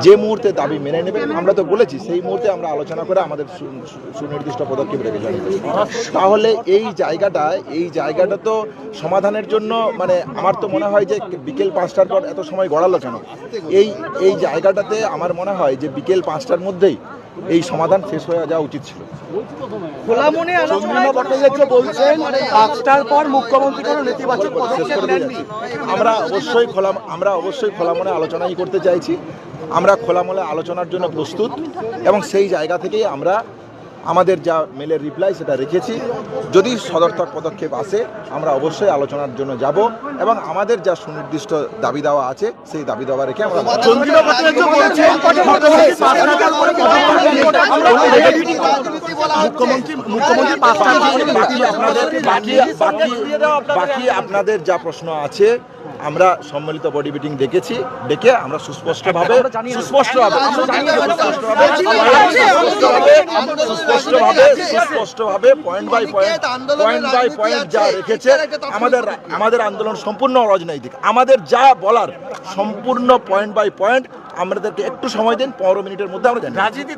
যে মুহূর্তে দাবি মেনে নেবে আমরা তো বলেছি, সেই মুহূর্তে আমরা আলোচনা করে আমাদের সুনির্দিষ্ট পদক্ষেপ রেখে তাহলে এই জায়গাটা এই জায়গাটা তো সমাধানের জন্য মানে আমার তো মনে হয় যে বিকেল পাঁচটার পর এত সময় গড়ালো কেন? এই এই জায়গাটাতে আমার মনে হয় যে বিকেল পাঁচটার মধ্যেই এই সমাধান শেষ হয়ে যাওয়া উচিত ছিল। খোলা মনে চন্দ্রিমা ভট্টাচার্য বলছেন পাঁচটার পর মুখ্যমন্ত্রী কোনো নেতিবাচক শেষ পদক্ষেপ নেননি। আমরা অবশ্যই খোলা আমরা অবশ্যই খোলা মনে আলোচনাই করতে চাইছি। আমরা খোলা মনে আলোচনার জন্য প্রস্তুত এবং সেই জায়গা থেকেই আমরা আমাদের যা মেলের রিপ্লাই সেটা রেখেছি। যদি সদর্থক পদক্ষেপ আসে আমরা অবশ্যই আলোচনার জন্য যাব এবং আমাদের যা সুনির্দিষ্ট দাবি দেওয়া আছে সেই দাবি দেওয়া রেখে আমরা মুখ্যমন্ত্রী বাকি আপনাদের যা প্রশ্ন আছে আমরা সম্মিলিত বডি মিটিং ডেকেছি ডেকে আমরা সুস্পষ্টভাবে সুস্পষ্টভাবে সুস্পষ্টভাবে সুস্পষ্টভাবে সুস্পষ্টভাবে point by point point by point যা রেখেছে আমাদের আমাদের আন্দোলন সম্পূর্ণ অরাজনৈতিক। আমাদের যা বলার সম্পূর্ণ পয়েন্ট বাই পয়েন্ট আমাদেরকে একটু সময় দিন পনেরো মিনিটের মধ্যে আমরা জানি রাজনীতি